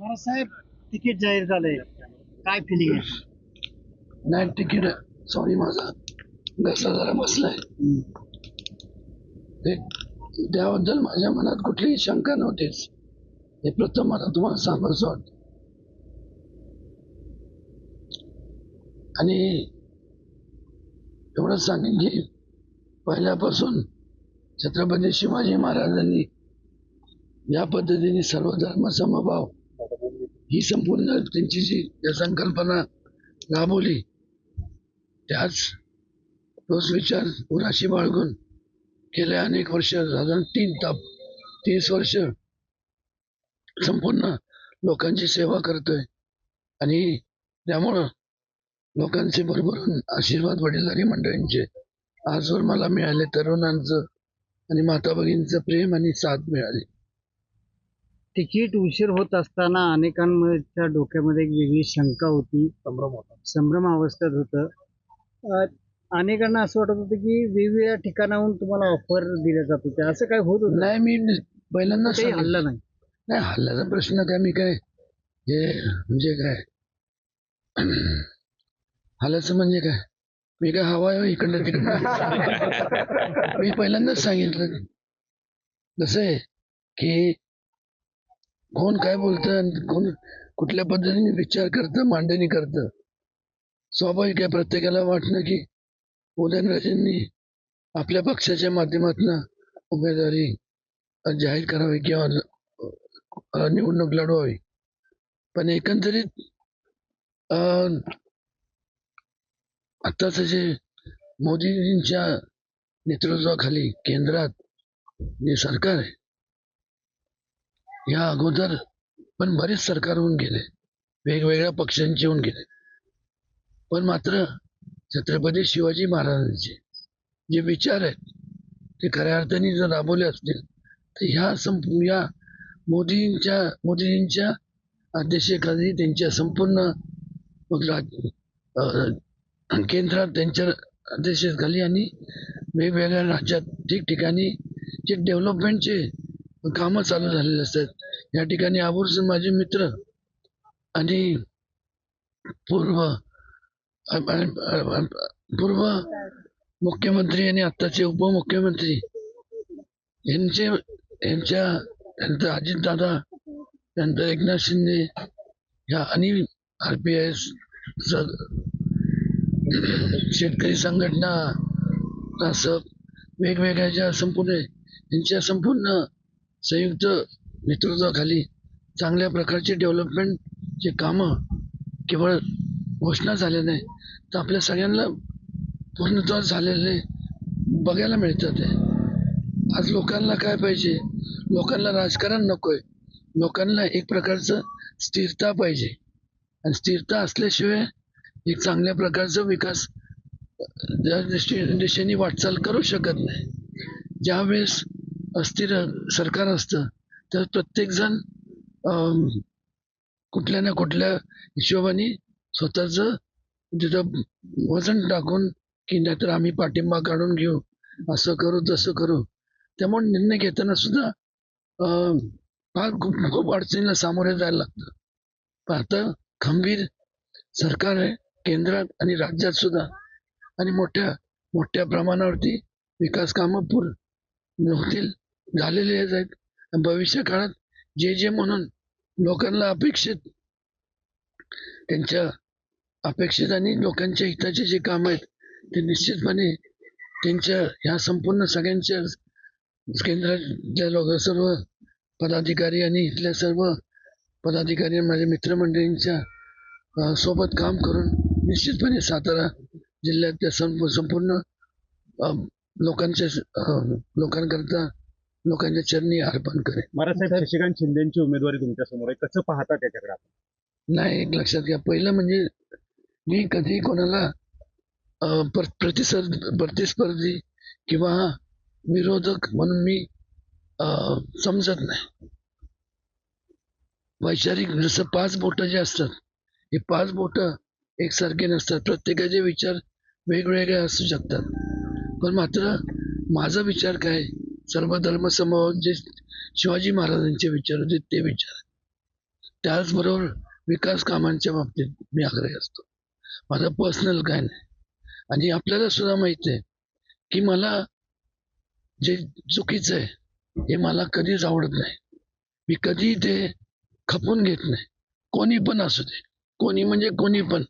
Maharaj ticket जाहीर झालंय. काय फिलिंग आहे? नाही तिकीट सॉरी माझा. घसा जरा बसलाय. ते त्याबद्दल माझ्या मनात कुठलीही शंका नव्हतीच. हे प्रथम मला तुम्हाला सांगायचं वाटतं. आणि एवढंच सांगेन की पहिल्यापासून छत्रपती शिवाजी महाराजांनी या पद्धतीने सर्व धर्म समभाव ही संपूर्ण त्यांची जी या संकल्पना राबवली त्याच तोच विचार उराशी बाळगून गेले अनेक वर्ष साधारण तीन ताप तीस वर्ष संपूर्ण लोकांची सेवा करतोय. आणि त्यामुळं लोकांचे भरभरून आशीर्वाद वडीलधारी मंडळींचे आजवर मला मिळाले तरुणांचं आणि माता भगिनीचं प्रेम आणि साथ मिळाली. तिकीट उशीर होत असताना अनेकांच्या डोक्यामध्ये एक वेगळी शंका होती. संभ्रम होता. संभ्रम अवस्थेत होतं. अं, अनेकांना असं वाटत होतं की वेगवेगळ्या ठिकाणाहून तुम्हाला ऑफर दिल्या जात होत्या. असं काय होत होतं? नाही मी पहिल्यांदा काही सांगितलं. हल्ला नाही. नाही हल्ल्याचा प्रश्न काय मी काय हे म्हणजे काय? हल्ल्याचं म्हणजे काय? मी काय हवा आहे इकडनं तिकडनं? मी पहिल्यांदाच सांगितलं. कसं आहे की कोण काय बोलतं आणि कोण कुठल्या पद्धतीने विचार करतं मांडणी करतं? स्वाभाविक आहे प्रत्येकाला वाटणं की उदयनराजेंनी आपल्या पक्षाच्या माध्यमातून उमेदवारी जाहीर करावी किंवा निवडणूक लढवावी. पण एकंदरीत आत्ताच जे मोदीजींच्या नेतृत्वाखाली केंद्रात जे सरकार आहे या अगोदर पण बरेच सरकार होऊन गेले. वेगवेगळ्या पक्षांचे होऊन गेले. पण मात्र छत्रपती शिवाजी महाराजांचे जे विचार आहेत ते खऱ्या अर्थाने जर राबवले असतील तर ह्या संप या मोदींच्या मोदीजींच्या अध्यक्षतेखाली त्यांच्या संपूर्ण मग राज केंद्रात त्यांच्या अध्यक्षतेखाली आणि वेगवेगळ्या राज्यात ठिकठिकाणी जे डेव्हलपमेंटचे कामं चालू झालेले असतात. या ठिकाणी आवर्जून माझे मित्र आणि पूर्व पूर्व मुख्यमंत्री आणि आत्ताचे उपमुख्यमंत्री यांचे यांच्या त्यांचं अजितदादा त्यानंतर एकनाथ शिंदे ह्या आणि आर पी आय शेतकरी संघटना असं वेगवेगळ्या ज्या संपूर्ण यांच्या संपूर्ण संयुक्त नेतृत्वाखाली चांगल्या प्रकारचे डेव्हलपमेंटचे कामं केवळ घोषणा झाल्या नाही तर आपल्या सगळ्यांना पूर्णत्व झालेले बघायला मिळतात. आहे आज लोकांना काय पाहिजे? लोकांना राजकारण नकोय. लोकांना एक प्रकारचं स्थिरता पाहिजे. आणि स्थिरता असल्याशिवाय एक चांगल्या प्रकारचा विकास ज्या दृष्टी दिशेने वाटचाल करू शकत नाही. ज्यावेळेस अस्थिर सरकार असतं तर प्रत्येकजण अं, कुठल्या ना कुठल्या हिशोबाने स्वतःचं तिथं वजन टाकून की नाहीतर आम्ही पाठिंबा काढून घेऊ असं करू तसं करू. त्यामुळे निर्णय घेताना सुद्धा अं, फार खूप खूप अडचणीला सामोरे जायला लागतं. पण खंबीर सरकार आहे केंद्रात आणि राज्यात सुद्धा. आणि मोठ्या मोठ्या प्रमाणावरती विकास कामं पूर्ण नुकतील झालेले आहेत. भविष्य काळात जे जे म्हणून लोकांना अपेक्षित त्यांच्या अपेक्षित आणि लोकांच्या हिताचे जे काम आहेत ते निश्चितपणे त्यांच्या ह्या संपूर्ण सगळ्यांच्या केंद्रातल्या लोक सर्व पदाधिकारी आणि इथल्या सर्व पदाधिकारी माझ्या मित्रमंडळींच्या सोबत काम करून निश्चितपणे सातारा जिल्ह्यातल्या संप संपूर्ण लोकांच्या लोकांकरता लोकांच्या चरणी अर्पण करेन. महाराजसाहेब शशिकांत शिंदेची उमेदवारी तुमच्यासमोर आहे. कसं पाहता त्याच्याकडे आपण? नाही एक लक्षात घ्या. पहिलं म्हणजे मी कधी कोणाला अ, प्र- प्रतिस्पर्ध प्रतिस्पर्धी किंवा विरोधक म्हणून मी अ, समजत नाही. वैचारिक जसं पाच बोटं जे असतात हे पाच बोटं एकसारखे नसतात. प्रत्येकाचे विचार वेगवेगळे असू शकतात. पण मात्र माझा विचार काय? सर्व धर्म समभाव जे शिवाजी महाराजांचे विचार होते ते विचार. त्याचबरोबर विकास कामांच्या बाबतीत मी आग्रही असतो. माझा पर्सनल काय नाही. आणि आपल्याला सुद्धा माहीत आहे की मला जे चुकीचं आहे हे मला कधीच आवडत नाही. मी कधी ते खपून घेत नाही. कोणी पण असू दे. कोणी म्हणजे कोणी पण.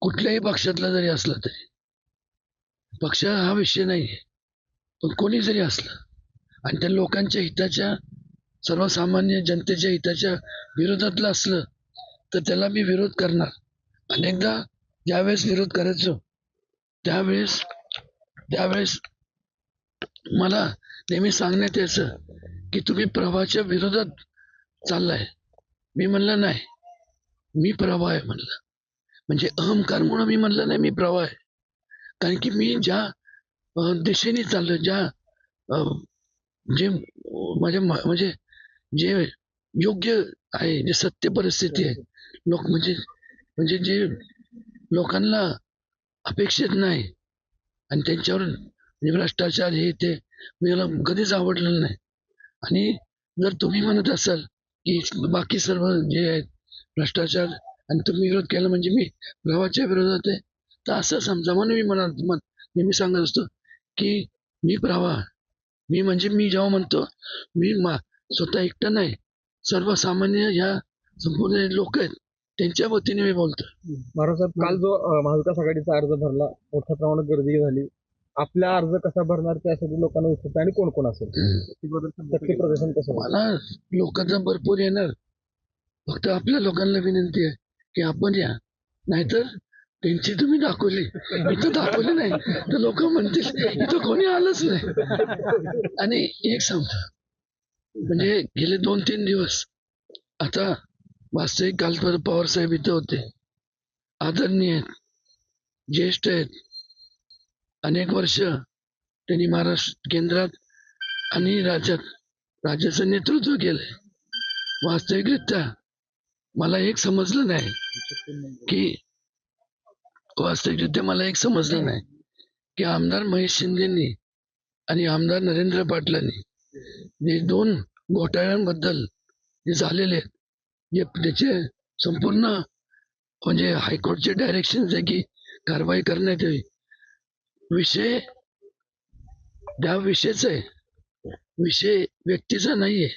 कुठल्याही पक्षातला जरी असला तरी. पक्ष हा विषय नाही आहे पण कोणी जरी असलं आणि त्या लोकांच्या हिताच्या सर्वसामान्य जनतेच्या हिताच्या विरोधातलं असलं तर त्याला मी विरोध करणार. अनेकदा ज्यावेळेस विरोध करायचो त्यावेळेस त्यावेळेस मला नेहमी सांगण्यात यायचं की तुम्ही प्रवाहाच्या विरोधात चाललाय. मी म्हणलं नाही. मी प्रवाह आहे म्हणलं. म्हणजे अहंकार म्हणून मी म्हणलं नाही मी प्रवाह आहे. कारण की मी ज्या दिशेने चाललो ज्या जे माझ्या म- म्हणजे जे योग्य आहे जे सत्य परिस्थिती आहे लोक म्हणजे म्हणजे जे लोकांना अपेक्षित नाही आणि त्यांच्यावर म्हणजे भ्रष्टाचार हे ते मला कधीच आवडलेलं नाही. आणि जर तुम्ही म्हणत असाल की बाकी सर्व जे आहेत भ्रष्टाचार आणि तुम्ही विरोध केला म्हणजे मी गावाच्या विरोधात आहे. तर असं समजा म्हणून मी म्हणा म्हण- नेहमी सांगत असतो की मी प्रवाह मी म्हणजे मी जेव्हा म्हणतो मी मा स्वतः एकटा नाही. सर्वसामान्य ह्या संपूर्ण लोक आहेत त्यांच्या वतीने मी बोलतो. महाराज काल जो महाविकास आघाडीचा अर्ज भरला मोठ्या प्रमाणात गर्दी झाली. आपला अर्ज कसा भरणार त्यासाठी लोकांना उत्सुक आहे आणि कोण कोण असेल? प्रदर्शन कसं? मला लोकांचा भरपूर येणार. फक्त आपल्या लोकांना विनंती आहे की आपण या. नाहीतर त्यांची तुम्ही दाखवली. इथं दाखवली नाही. तर लोक म्हणतील इथं कोणी आलंच नाही. आणि एक सांगतो. म्हणजे गेले दोन तीन दिवस. आता वास्तविक काल पवार साहेब इथं होते. आदरणीय आहेत ज्येष्ठ आहेत. अनेक वर्ष त्यांनी महाराष्ट्र केंद्रात आणि राज्यात राज्याचं नेतृत्व केलंय. वास्तविकरित्या मला एक समजलं नाही की वास्तविकरित्या मला एक समजलं नाही. की आमदार महेश शिंदेनी आणि आमदार नरेंद्र पाटलांनी जे दोन घोटाळ्यांबद्दल जे झालेले आहेत जे त्याचे संपूर्ण म्हणजे हायकोर्टचे डायरेक्शन आहे की कारवाई करण्यात यावी. विषय त्या विषयचा आहे विषय व्यक्तीचा नाहीये.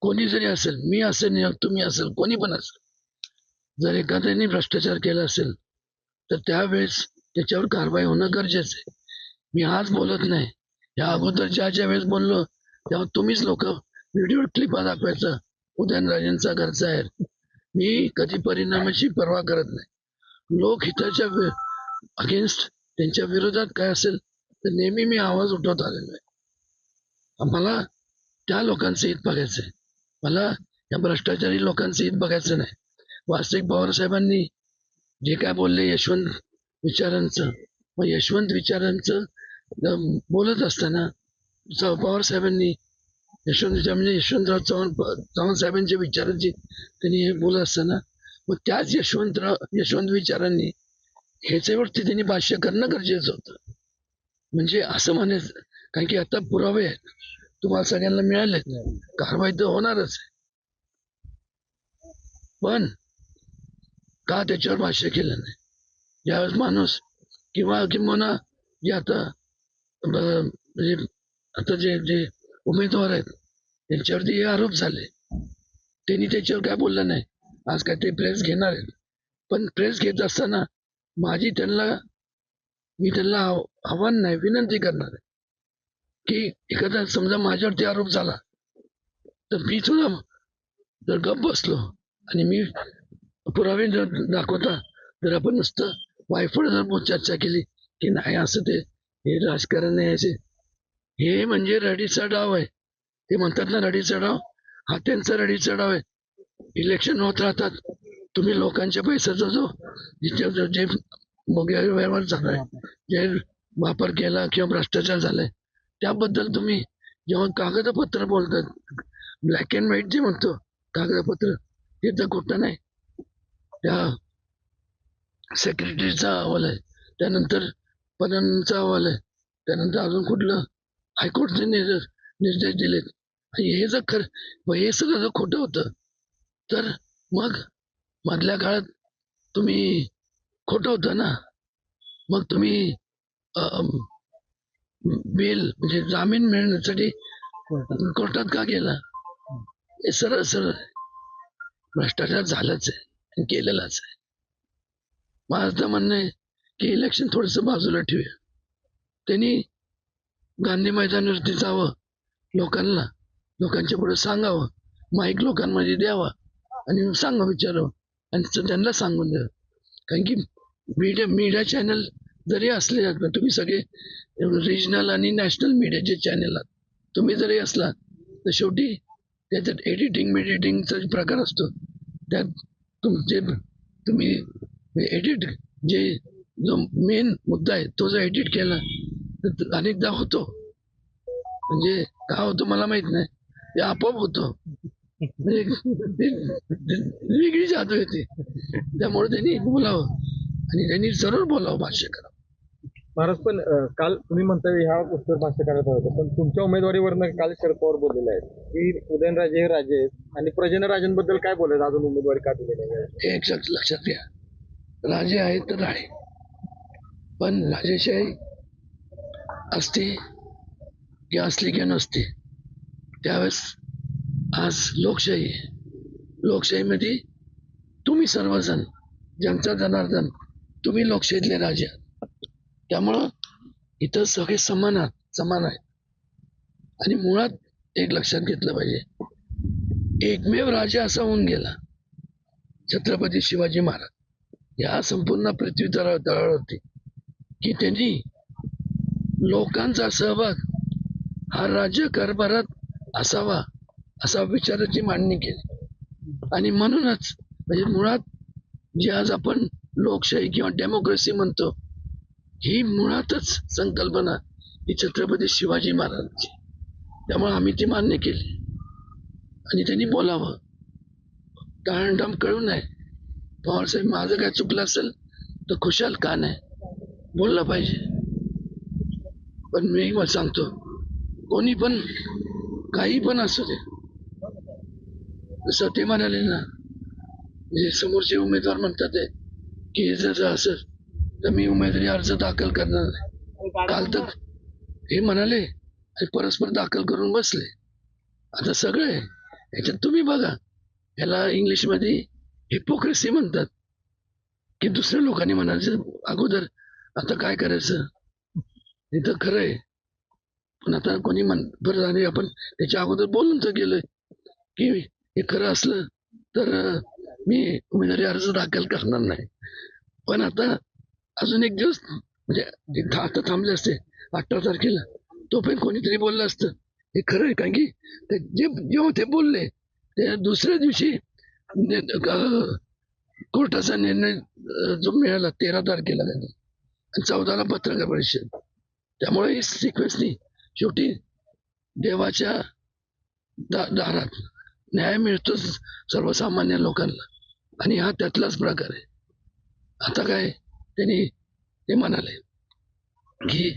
कोणी जरी असेल मी असेल तुम्ही असेल कोणी पण असेल. जर एखाद्याने भ्रष्टाचार केला असेल तर त्यावेळेस त्याच्यावर कारवाई होणं गरजेचं आहे. मी आज बोलत नाही. या अगोदर ज्या ज्या वेळेस बोललो तेव्हा तुम्हीच लोक व्हिडिओ क्लिपा दाखवायचं. उदयनराजेंचा घरचा आहे. मी कधी परिणामाची पर्वा करत नाही. लोकहिताच्या अगेन्स्ट त्यांच्या विरोधात काय असेल तर नेहमी मी आवाज उठवत आलेलो आहे. मला त्या लोकांचं हित बघायचं आहे मला या भ्रष्टाचारी लोकांचं हित बघायचं नाही. वास्तविक पवार साहेबांनी जे काय बोलले यशवंत विचारांचं मग यशवंत विचारांचं बोलत असताना स- पवार साहेबांनी यशवंत विचार म्हणजे यशवंतराव चव्हाण चव्हाण साहेबांच्या विचारांची त्यांनी हे बोलत असताना मग त्याच यशवंतराव यशवंत विचारांनी ह्याच्यावरती त्यांनी भाष्य करणं गरजेचं होतं. म्हणजे असं म्हणायचं कारण की आता पुरावे आहेत. तुम्हाला सगळ्यांना मिळालेत. कारवाई तर होणारच आहे. पण का त्याच्यावर भाष्य केलं नाही. ज्यावेळेस माणूस किंवा किंवा जे आता ब- म्हणजे आता जे जे उमेदवार आहेत त्यांच्यावरती हे आरोप झाले. त्यांनी त्याच्यावर काय बोललं नाही. आज काय ते प्रेस घेणार आहेत. पण प्रेस घेत असताना माझी त्यांना मी त्यांना आव- आव्हान नाही विनंती करणार आहे. की एखादा समजा माझ्यावरती आरोप झाला तर मी सुद्धा जर गप बसलो आणि मी पुरावे जर दाखवता जर आपण नुसतं वायफळ जर चर्चा केली की नाही असं ते हे राजकारण नाही असे. हे म्हणजे रडीचा डाव आहे. ते म्हणतात ना रडीचा डाव? हा त्यांचा रडीचा डाव आहे. इलेक्शन होत राहतात. तुम्ही लोकांच्या पैशाचा जो जिथे जे व्यवहार झालाय जे वापर केला किंवा भ्रष्टाचार झालाय त्याबद्दल तुम्ही जेव्हा कागदपत्र बोलतात ब्लॅक अँड व्हाईट जे म्हणतो कागदपत्र ते तर खोटं नाही. त्या सेक्रेटरीचा अहवाल आहे. त्यानंतर पदांचा अहवाल आहे. त्यानंतर अजून कुठलं? हायकोर्टचे निर्देश निर्देश दिलेत. हे जर खरं हे सगळं जर खोटं होतं तर मग मधल्या काळात तुम्ही खोटं होतं ना? मग तुम्ही बेल म्हणजे जामीन मिळण्यासाठी कोर्टात का गेला? हे सरळ सरळ. भ्रष्टाचार झालाच आहे. केलेलाच आहे. माझं म्हणणं आहे की इलेक्शन थोडंसं बाजूला ठेवूया. त्यांनी गांधी मैदानावरती जावं लोकांना लोकांच्या पुढे सांगावं माईक लोकांमध्ये द्यावा आणि सांगा विचारावं आणि त्यांना सांगून द्यावं. कारण की मीडिया मीडिया चॅनल जरी असले तुम्ही सगळे रिजनल आणि नॅशनल मीडियाचे चॅनल आहात तुम्ही जरी असला तर शेवटी त्याच्यात एडिटिंग मेडिटिंगचा प्रकार असतो त्यात तुमचे तुम्ही एडिट जे जो मेन मुद्दा आहे तो जर एडिट केला तर अनेकदा होतो. म्हणजे का होतो मला माहीत नाही. ते आपोआप होतो. म्हणजे ते- वेगळी जादू येते त्यामुळे त्यांनी बोलावं आणि त्यांनी सरळ बोलावं भाष्य करावं महाराज पण काल तुम्ही म्हणताय ह्या उत्तर भाष्य करत होतं पण तुमच्या उमेदवारीवरनं काल शरद पवार बोललेले आहेत. की उदयनराजे हे राजे आहेत आणि प्रजनराजेंबद्दल काय बोलत अजून उमेदवारी का दिलेली नाही? हे एक लक्षात घ्या. राजे आहेत तर राणे. पण राजेशाही असते की असली की नसते. त्यावेळेस आज लोकशाही आहे. लोकशाहीमध्ये तुम्ही सर्वजण जनता जनार्दन तुम्ही लोकशाहीतले राजे आहात. त्यामुळं इथं सगळे समान आहात समान आहेत. आणि मुळात एक लक्षात घेतलं पाहिजे एकमेव राजा असा होऊन गेला छत्रपती शिवाजी महाराज. या संपूर्ण पृथ्वी तळा तळावरती की त्यांनी लोकांचा सहभाग हा राज्य कारभारात असावा असा विचाराची मांडणी केली. आणि म्हणूनच म्हणजे मुळात जे आज आपण लोकशाही किंवा डेमोक्रेसी म्हणतो ही मुळातच संकल्पना ही छत्रपती शिवाजी महाराजांची. त्यामुळे आम्ही ती मान्य केली. आणि त्यांनी बोलावं. टाळणटाम कळू नये. पवारसाहेब माझं काय चुकलं असेल तर खुशाल का नाही? बोललं पाहिजे. पण मी मला सांगतो कोणी पण काही पण असू दे. जसं ते म्हणाले ना म्हणजे समोरचे उमेदवार म्हणतात की हे जर असं तर मी उमेदवारी अर्ज दाखल करणार नाही काल तर हे म्हणाले परस्पर दाखल करून बसले. आता सगळं आहे याच्यात तुम्ही बघा याला इंग्लिशमध्ये हिपोक्रेसी म्हणतात. की दुसऱ्या लोकांनी म्हणायचं अगोदर आता काय करायचं? हे तर खरं आहे. पण आता कोणी म्हण बरं आणि आपण त्याच्या अगोदर बोलून तर गेलोय की हे खरं असलं तर मी उमेदवारी अर्ज दाखल करणार नाही. पण आता अजून एक दिवस म्हणजे एक था- आता थांबले असते अठरा तारखेला. तोपर्यंत कोणीतरी बोललं असतं. हे खरं आहे कारण की ते जे जेव्हा ते बोलले ते दुसऱ्या दिवशी ने- कोर्टाचा निर्णय जो मिळाला तेरा तारखेला त्यांनी. आणि चौदाला पत्रकार परिषद. त्यामुळे ही सिक्वेन्सनी शेवटी देवाच्या दा दारात न्याय मिळतोच सर्वसामान्य लोकांना. आणि हा त्यातलाच प्रकार आहे. आता काय त्यांनी ते म्हणाले की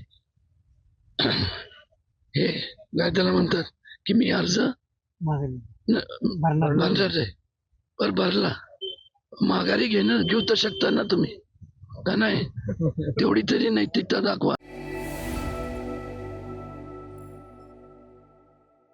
हे त्याला म्हणतात की मी अर्ज भरणार नाही. भरणार आहे पर भरला. माघारी घेणं घेऊ तर शकता ना तुम्ही? का नाही? तेवढी तरी नैतिकता दाखवा.